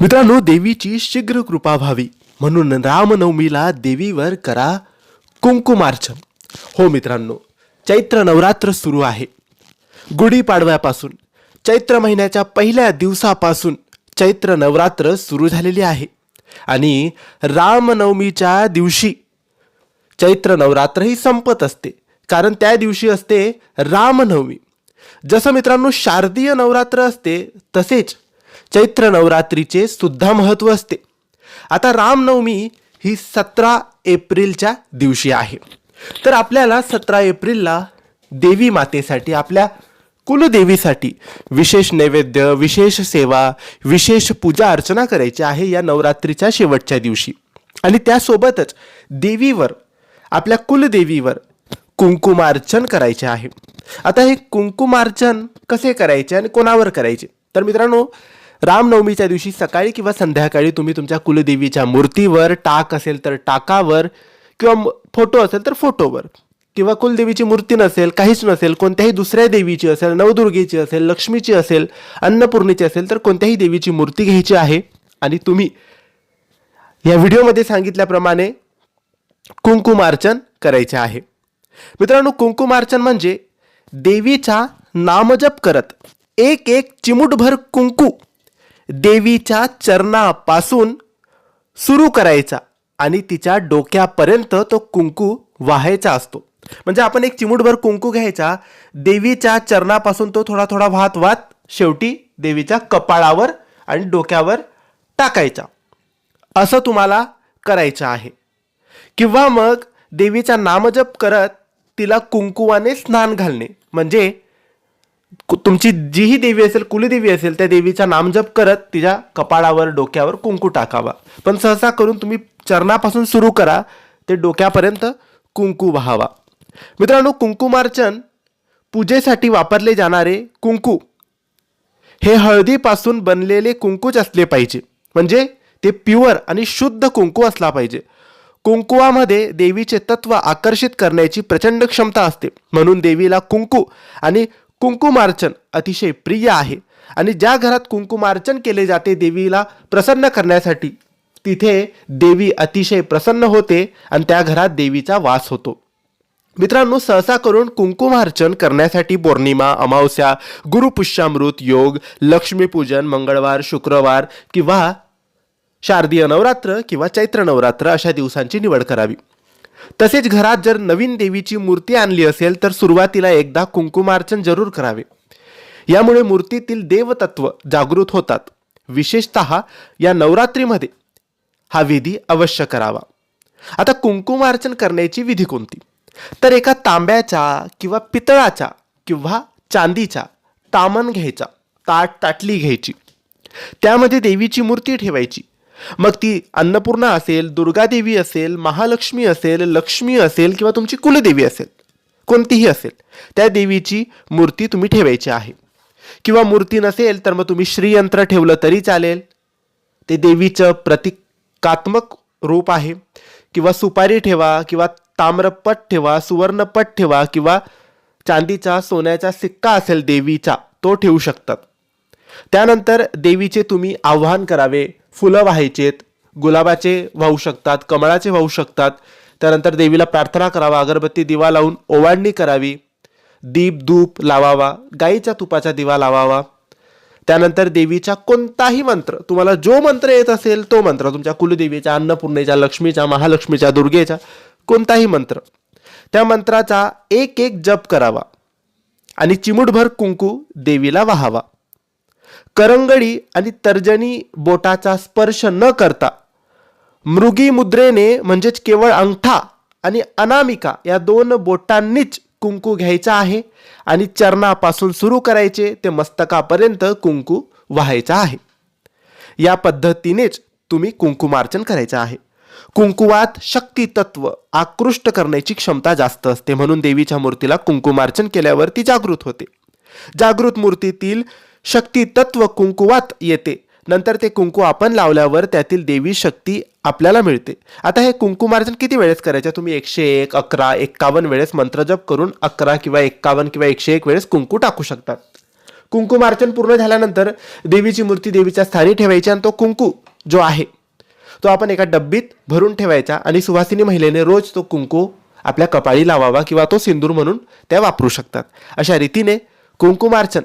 मित्रांनो देवीची शीघ्र कृपा व्हावी. म्हणून रामनवमीला देवीवर करा कुंकुमार्चन. हो मित्रांनो चैत्र नवरात्र सुरू आहे. गुढीपाडव्यापासून चैत्र महिन्याच्या पहिल्या दिवसापासून चैत्र नवरात्र सुरू झालेली आहे. आणि रामनवमीच्या दिवशी चैत्र नवरात्र ही संपत असते. कारण त्या दिवशी असते रामनवमी. जसं मित्रांनो शारदीय नवरात्र असते तसेच चैत्र नवरात्रीचे सुद्धा महत्त्व असते. आता रामनवमी ही सतरा एप्रिलच्या दिवशी आहे. तर आपल्याला सतरा एप्रिलला देवी मातेसाठी आपल्या कुलदेवीसाठी विशेष नैवेद्य विशेष सेवा विशेष पूजा अर्चना करायची आहे या नवरात्रीच्या शेवटच्या दिवशी. आणि त्यासोबतच देवीवर आपल्या कुलदेवीवर कुंकुमार्चन करायचे आहे. आता हे कुंकुमार्चन कसे करायचे आणि कोणावर करायचे? तर मित्रांनो रामनवमीच्या दिवशी सकाळी किंवा संध्याकाळी तुम्ही तुमच्या कुलदेवीच्या मूर्तीवर टाक असेल तर टाकावर किंवा फोटो असेल तर फोटोवर. किंवा कुलदेवीची मूर्ती नसेल काहीच नसेल कोणत्याही दुसऱ्या देवीची असेल नवदुर्गेची असेल लक्ष्मीची असेल अन्नपूर्णेची असेल तर कोणत्याही देवीची मूर्ती घ्यायची आहे. आणि तुम्ही या व्हिडिओमध्ये सांगितल्याप्रमाणे कुंकुमार्चन करायचे आहे. मित्रांनो कुंकुमार्चन म्हणजे देवीचा नामजप करत एक एक चिमुटभर कुंकू देवीच्या चरणापासून सुरू करायचा आणि तिच्या डोक्यापर्यंत तो कुंकू वाहायचा असतो. म्हणजे आपण एक चिमुटभर कुंकू घ्यायचा देवीच्या चरणापासून तो थोडा थोडा वाहत वाहत शेवटी देवीच्या कपाळावर आणि डोक्यावर टाकायचा. असं तुम्हाला करायचं आहे. किंवा मग देवीचा नामजप करत तिला कुंकुवाने स्नान घालणे. म्हणजे तुमची जीही देवी असेल कुलदेवी असेल त्या देवीचा नामजप करत तिच्या कपाळावर डोक्यावर कुंकू टाकावा. पण सहसा करून तुम्ही चरणापासून सुरू करा ते डोक्यापर्यंत कुंकू व्हावा. मित्रांनो कुंकुमार्चन पूजेसाठी वापरले जाणारे कुंकू हे हळदीपासून बनलेले कुंकूच असले पाहिजे. म्हणजे ते प्युअर आणि शुद्ध कुंकू असला पाहिजे. कुंकुवामध्ये देवीचे तत्व आकर्षित करण्याची प्रचंड क्षमता असते. म्हणून देवीला कुंकू आणि कुंकुमार्चन अतिशय प्रिय आहे. आणि ज्या घरात कुंकुमार्चन केले जाते देवीला प्रसन्न करण्यासाठी तिथे देवी अतिशय प्रसन्न होते आणि त्या घरात देवीचा वास होतो. मित्रांनो सहसा करून कुंकुमार्चन करण्यासाठी पौर्णिमा अमावस्या गुरुपुष्यामृत योग लक्ष्मीपूजन मंगळवार शुक्रवार किंवा शारदीय नवरात्र किंवा चैत्र नवरात्र अशा दिवसांची निवड करावी. तसेच घरात जर नवीन देवीची मूर्ती आणली असेल तर सुरुवातीला एकदा कुंकुमार्चन जरूर करावे. यामुळे मूर्तीतील देवतत्व जागृत होतात. विशेषत या नवरात्रीमध्ये हा विधी अवश्य करावा. आता कुंकुमार्चन करण्याची विधी कोणती? तर एका तांब्याच्या किंवा पितळाच्या किंवा चांदीच्या तामन घ्यायचा ताट ताटली घ्यायची. त्यामध्ये देवीची मूर्ती ठेवायची. मग ती अन्नपूर्णा असेल दुर्गादेवी असेल महालक्ष्मी असेल लक्ष्मी असेल किंवा तुमची कुलदेवी असेल कोणतीही असेल त्या देवीची मूर्ती तुम्ही ठेवायची आहे. किंवा मूर्ती नसेल तर मग तुम्ही श्रीयंत्र ठेवलं तरी चालेल. ते देवीचं प्रतिकात्मक रूप आहे. किंवा सुपारी ठेवा किंवा ताम्रपट ठेवा सुवर्णपट ठेवा किंवा चांदीचा सोन्याचा सिक्का असेल देवीचा तो ठेवू शकतात. त्यानंतर देवीचे तुम्ही आव्हान करावे. फुलं व्हायचेत गुलाबाचे वाहू शकतात कमळाचे वाहू शकतात. त्यानंतर देवीला प्रार्थना करावा अगरबत्ती दिवा लावून ओवाळणी करावी. दीप धूप लावावा गाईच्या तुपाचा दिवा लावावा. त्यानंतर देवीचा कोणताही मंत्र तुम्हाला जो मंत्र येत असेल तो मंत्र तुमच्या कुलदेवीच्या अन्नपूर्णेच्या लक्ष्मीच्या महालक्ष्मीच्या दुर्गेच्या कोणताही मंत्र. त्या मंत्राचा एक एक जप करावा. आणि चिमुटभर कुंकू देवीला वाहावा. करंगडी आणि तर्जनी बोटाचा स्पर्श न करता मृगी मुद्रेने म्हणजेच केवळ अंगठा आणि अनामिका या दोन बोटांनीच कुंकू घ्यायचा आहे आणि चरणापासून सुरू करायचे ते मस्तकापर्यंत कुंकू व्हायचा आहे. या पद्धतीनेच तुम्ही कुंकुमार्चन करायचं आहे. कुंकुवात शक्ती तत्व आकृष्ट करण्याची क्षमता जास्त असते म्हणून देवीच्या मूर्तीला कुंकुमार्चन केल्यावर ती जागृत होते. जागृत मूर्तीतील शक्ती तत्व कुंकुवात येते. नंतर ते कुंकू आपण लावल्यावर त्यातील देवी शक्ती आपल्याला मिळते. आता हे कुंकुमार्चन किती वेळेस करायचं? तुम्ही एकशे एक अकरा एक्कावन्न वेळेस मंत्रजप करून अकरा किंवा एक्कावन्न किंवा एकशे एक वेळेस कुंकू टाकू शकतात कुंकुमार्चन पूर्ण झाल्यानंतर देवीची मूर्ती देवीच्या स्थानी ठेवायची आणि तो कुंकू जो आहे तो आपण एका डब्बीत भरून ठेवायचा आणि सुवासिनी महिलेने रोज तो कुंकू आपल्या कपाळी लावावा किंवा तो सिंदूर म्हणून त्या वापरू शकतात. अशा रीतीने कुंकुमार्चन